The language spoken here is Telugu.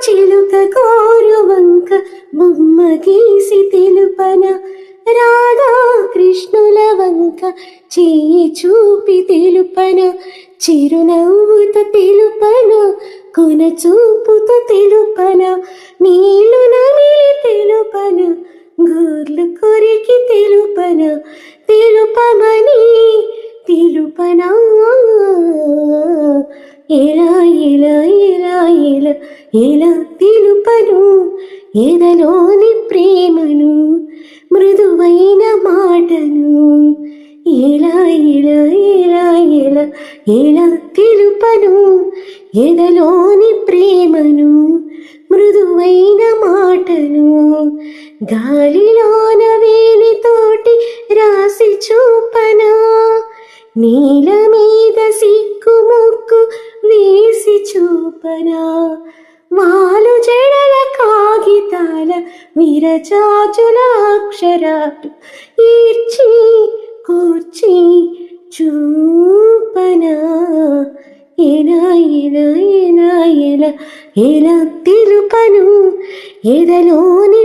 చిలుక కోరువంక బొమ్మ గీసి తెలుపన. రాధా కృష్ణుల వంక చేయి చూపి తెలుపన. చిరునవ్వుతో తెలుపన కొన చూపుతో తెలుపన. నీళ్ళు నమిలి తెలుపన గోర్లు కొరికి తెలుపన. ఎలా ఎలా ఎలా ఎలా ఎలా తెలుపను? ఎదలోని ప్రేమను? మృదువైన మాటను? ఎలా ఎలా ఎలా ఎలా ఎలా తెలుపను? ఎదలోని ప్రేమను? మృదువైన మాటను? గాలిలోన వేలితోటి రాసి చూపనా? నీల చూపనా మాలు జడల కాగితాల విరచాచుల అక్షరాలు ఈర్చి కూర్చి చూపన. ఎలా ఎలా ఎలా ఎలా ఎలా తెలుపను ఎదలోని